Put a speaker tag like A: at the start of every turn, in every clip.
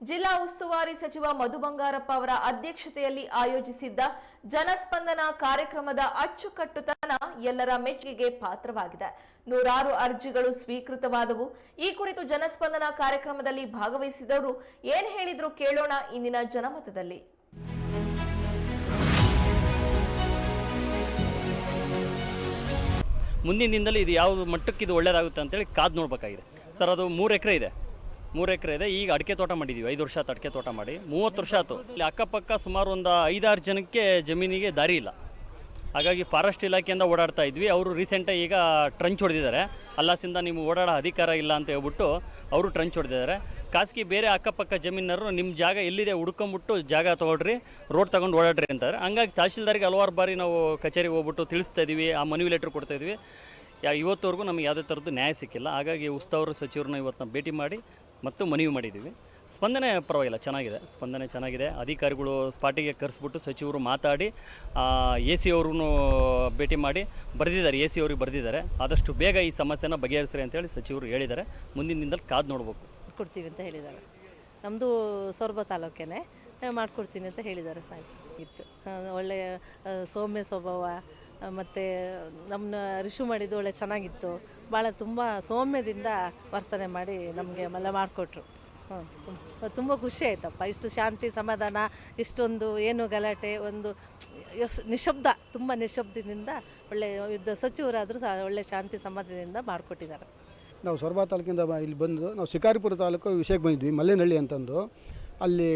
A: ಜಿಲ್ಲಾ ಉಸ್ತುವಾರಿ ಸಚಿವ ಮಧು ಬಂಗಾರಪ್ಪ ಅವರ ಅಧ್ಯಕ್ಷತೆಯಲ್ಲಿ ಆಯೋಜಿಸಿದ್ದ ಜನಸ್ಪಂದನ ಕಾರ್ಯಕ್ರಮದ ಅಚ್ಚುಕಟ್ಟುತನ ಎಲ್ಲರ ಮೆಚ್ಚುಗೆಗೆ ಪಾತ್ರವಾಗಿದೆ. ನೂರಾರು ಅರ್ಜಿಗಳು ಸ್ವೀಕೃತವಾದವು. ಈ ಕುರಿತು ಜನಸ್ಪಂದನ ಕಾರ್ಯಕ್ರಮದಲ್ಲಿ ಭಾಗವಹಿಸಿದವರು ಏನ್ ಹೇಳಿದ್ರು ಕೇಳೋಣ ಇಂದಿನ ಜನಮತದಲ್ಲಿ.
B: ಮುಂದಿನ ಇದು ಯಾವ ಮಟ್ಟಕ್ಕೆ ಇದು ಒಳ್ಳೇದಾಗುತ್ತೆ ಅಂತೇಳಿ ಕಾದು ನೋಡಬೇಕಾಗಿದೆ. ಸರ್, ಅದು ಮೂರು ಎಕರೆ ಇದೆ. ಮೂರು ಎಕರೆ ಇದೆ. ಈಗ ಅಡಿಕೆ ತೋಟ ಮಾಡಿದ್ದೀವಿ ಐದು ವರ್ಷ ಆಯ್ತು ಅಡಿಕೆ ತೋಟ ಮಾಡಿ. ಮೂವತ್ತು ವರ್ಷ ಆಯ್ತು ಇಲ್ಲಿ ಅಕ್ಕಪಕ್ಕ ಸುಮಾರು ಒಂದು ಐದಾರು ಜನಕ್ಕೆ ಜಮೀನಿಗೆ ದಾರಿ ಇಲ್ಲ. ಹಾಗಾಗಿ ಫಾರೆಸ್ಟ್ ಇಲಾಖೆಯಿಂದ ಓಡಾಡ್ತಾ ಇದ್ವಿ. ಅವರು ರೀಸೆಂಟಾಗಿ ಈಗ ಟ್ರಂಚ್ ಹೊಡೆದಿದ್ದಾರೆ. ಅಲ್ಲಾಸಿಂದ ನೀವು ಓಡಾಡೋ ಅಧಿಕಾರ ಇಲ್ಲ ಅಂತ ಹೇಳ್ಬಿಟ್ಟು ಅವರು ಟ್ರಂಚ್ ಹೊಡೆದಿದ್ದಾರೆ. ಖಾಸಗಿ ಬೇರೆ ಅಕ್ಕಪಕ್ಕ ಜಮೀನರು ನಿಮ್ಮ ಜಾಗ ಎಲ್ಲಿದೆ ಹುಡ್ಕೊಂಬಿಟ್ಟು ಜಾಗ ತೊಗೊಳ್ರಿ, ರೋಡ್ ತಗೊಂಡು ಓಡಾಡ್ರಿ ಅಂತಾರೆ. ಹಂಗಾಗಿ ತಹಶೀಲ್ದಾರಿಗೆ ಹಲವಾರು ಬಾರಿ ನಾವು ಕಚೇರಿಗೆ ಹೋಗ್ಬಿಟ್ಟು ತಿಳಿಸ್ತಾ ಇದ್ದೀವಿ ಆ ಮನವಿ ಲೆಟ್ರ್ ಕೊಡ್ತಾ ಇದ್ವಿ. ಯಾ ಇವತ್ತವರೆಗೂ ನಮಗೆ ಯಾವುದೇ ಥರದ್ದು ನ್ಯಾಯ ಸಿಕ್ಕಿಲ್ಲ. ಹಾಗಾಗಿ ಉಸ್ತವರು ಸಚಿವರನ್ನ ಇವತ್ತು ಭೇಟಿ ಮಾಡಿ ಮತ್ತು ಮನವಿ ಮಾಡಿದ್ದೀವಿ. ಸ್ಪಂದನೆ ಪರವಾಗಿಲ್ಲ, ಚೆನ್ನಾಗಿದೆ, ಸ್ಪಂದನೆ ಚೆನ್ನಾಗಿದೆ. ಅಧಿಕಾರಿಗಳು ಸ್ಪಾಟಿಗೆ ಕರೆಸ್ಬಿಟ್ಟು ಸಚಿವರು ಮಾತಾಡಿ ಎ ಸಿ ಅವ್ರೂ ಭೇಟಿ ಮಾಡಿ, ಬರೆದಿದ್ದಾರೆ ಎ ಸಿ ಅವ್ರಿಗೆ ಬರೆದಿದ್ದಾರೆ. ಆದಷ್ಟು ಬೇಗ ಈ ಸಮಸ್ಯೆನ ಬಗೆಹರಿಸ್ರಿ ಅಂತೇಳಿ ಸಚಿವರು ಹೇಳಿದ್ದಾರೆ. ಮುಂದಿನ ದಿನದಲ್ಲಿ ಕಾದು ನೋಡಬೇಕು.
C: ಕೊಡ್ತೀವಿ ಅಂತ ಹೇಳಿದ್ದಾರೆ. ನಮ್ಮದು ಸೊರಬ ತಾಲೂಕೇನೆ. ಮಾಡಿಕೊಡ್ತೀನಿ ಅಂತ ಹೇಳಿದ್ದಾರೆ ಸಾಯ್ ಇತ್ತು. ಒಳ್ಳೆಯ ಸೌಮ್ಯ ಸ್ವಭಾವ ಮತ್ತು ನಮ್ಮನ್ನ ರಿಶು ಮಾಡಿದ್ದು ಒಳ್ಳೆ ಚೆನ್ನಾಗಿತ್ತು. ಭಾಳ ತುಂಬ ಸೌಮ್ಯದಿಂದ ವರ್ತನೆ ಮಾಡಿ ನಮಗೆ ಎಲ್ಲ ಮಾಡಿಕೊಟ್ರು. ಹ್ಞೂ ತುಂಬ ಖುಷಿ ಆಯ್ತಪ್ಪ. ಇಷ್ಟು ಶಾಂತಿ, ಸಮಾಧಾನ, ಇಷ್ಟೊಂದು ಏನು ಗಲಾಟೆ, ಒಂದು ನಿಶಬ್ದ, ತುಂಬ ನಿಶಬ್ದದಿಂದ ಒಳ್ಳೆ ಯುದ್ಧ ಸಚಿವರಾದರೂ ಸಹ ಒಳ್ಳೆ ಶಾಂತಿ, ಸಮಾಧಾನದಿಂದ ಮಾಡಿಕೊಟ್ಟಿದ್ದಾರೆ.
D: ನಾವು ಸೊರಬ ತಾಲೂಕಿಂದ ಇಲ್ಲಿ ಬಂದು ನಾವು ಶಿಕಾರಿಪುರ ತಾಲೂಕು ವಿಷಯಕ್ಕೆ ಬಂದಿದ್ವಿ, ಮಲ್ಲೇನಹಳ್ಳಿ ಅಂತಂದು. ಅಲ್ಲಿ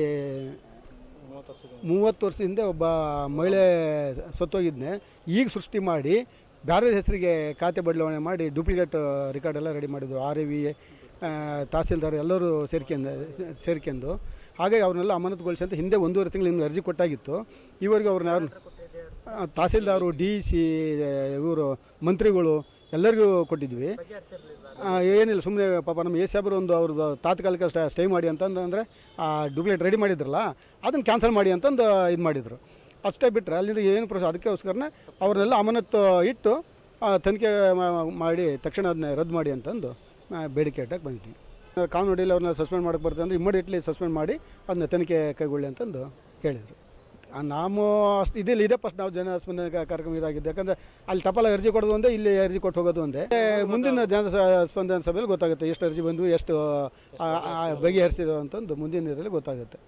D: ಮೂವತ್ತು ವರ್ಷ ಹಿಂದೆ ಒಬ್ಬ ಮಹಿಳೆ ಸತ್ತೋಗಿದ್ನೆ. ಈಗ ಸೃಷ್ಟಿ ಮಾಡಿ ಬೇರೆ ಹೆಸರಿಗೆ ಖಾತೆ ಬದಲಾವಣೆ ಮಾಡಿ ಡೂಪ್ಲಿಕೇಟ್ ರೆಕಾರ್ಡ್ ಎಲ್ಲ ರೆಡಿ ಮಾಡಿದ್ರು. ಆರ್ ಎ ವಿ ತಹಸೀಲ್ದಾರ್ ಎಲ್ಲರೂ ಸೇರ್ಕೊಂಡು ಸೇರ್ಕೊಂಡು ಹಾಗಾಗಿ ಅವ್ರನ್ನೆಲ್ಲ ಅಮಾನತುಗೊಳಿಸಿ ಅಂತ ಹಿಂದೆ ಒಂದೂವರೆ ತಿಂಗಳು ಹಿಂದೆ ಅರ್ಜಿ ಕೊಟ್ಟಾಗಿತ್ತು. ಈವರೆಗೂ ಅವ್ರನ್ನ ಯಾರು ತಹಸೀಲ್ದಾರು, ಡಿ ಸಿ ಇವರು ಮಂತ್ರಿಗಳು ಎಲ್ಲರಿಗೂ ಕೊಟ್ಟಿದ್ವಿ. ಏನಿಲ್ಲ ಸುಮ್ಮನೆ ಪಾಪ ನಮ್ಮ ಎ ಸಾಬ್ರು ಒಂದು ಅವ್ರದ್ದು ತಾತ್ಕಾಲಿಕ ಸ್ಟೇ ಮಾಡಿ ಅಂತಂದು ಅಂದರೆ ಆ, ಡೂಪ್ಲಿಕೇಟ್ ರೆಡಿ ಮಾಡಿದ್ರಲ್ಲ, ಅದನ್ನು ಕ್ಯಾನ್ಸಲ್ ಮಾಡಿ ಅಂತಂದು ಇದು ಮಾಡಿದರು. ಅಷ್ಟೇ ಬಿಟ್ಟರೆ ಅಲ್ಲಿಂದ ಏನು ಪ್ರೊಸೆಸ್ ಅದಕ್ಕೋಸ್ಕರನೇ ಅವ್ರನ್ನೆಲ್ಲ ಅಮಾನತ್ತು ಇಟ್ಟು ತನಿಖೆ ಮಾಡಿ ತಕ್ಷಣ ಅದನ್ನ ರದ್ದು ಮಾಡಿ ಅಂತಂದು ಬೇಡಿಕೆ ಇಟ್ಟಕ್ಕೆ ಬಂದಿದ್ವಿ ಕಾನೂನು ಅಡಿಯಲ್ಲಿ ಅವ್ರನ್ನ ಸಸ್ಪೆಂಡ್ ಮಾಡಕ್ಕೆ ಬರ್ತದೆ ಅಂದರೆ ಇಮಿಡಿಯೇಟ್ಲಿ ಸಸ್ಪೆಂಡ್ ಮಾಡಿ ಅದನ್ನ ತನಿಖೆ ಕೈಗೊಳ್ಳಿ ಅಂತಂದು ಹೇಳಿದರು. ನಾವು ಅಷ್ಟು ಇದಿಲ್ಲ, ಇದೆ ಫಸ್ಟ್ ನಾವು ಜನ ಸ್ಪಂದನೆ ಕಾರ್ಯಕ್ರಮ ಇದಾಗಿದ್ದು. ಯಾಕಂದ್ರೆ ಅಲ್ಲಿ ತಪಾಲ ಅರ್ಜಿ ಕೊಡೋದು ಒಂದೇ, ಇಲ್ಲಿ ಅರ್ಜಿ ಕೊಟ್ಟು ಹೋಗೋದು ಒಂದೇ. ಮುಂದಿನ ಜನ ಸ್ಪಂದನ ಸಭೆಯಲ್ಲಿ ಗೊತ್ತಾಗುತ್ತೆ, ಎಷ್ಟು ಅರ್ಜಿ ಬಂದು, ಎಷ್ಟು ಬಗೆಹರಿಸಿದ್ರು ಅಂತಂದು ಮುಂದಿನ ಇದರಲ್ಲಿ ಗೊತ್ತಾಗುತ್ತೆ.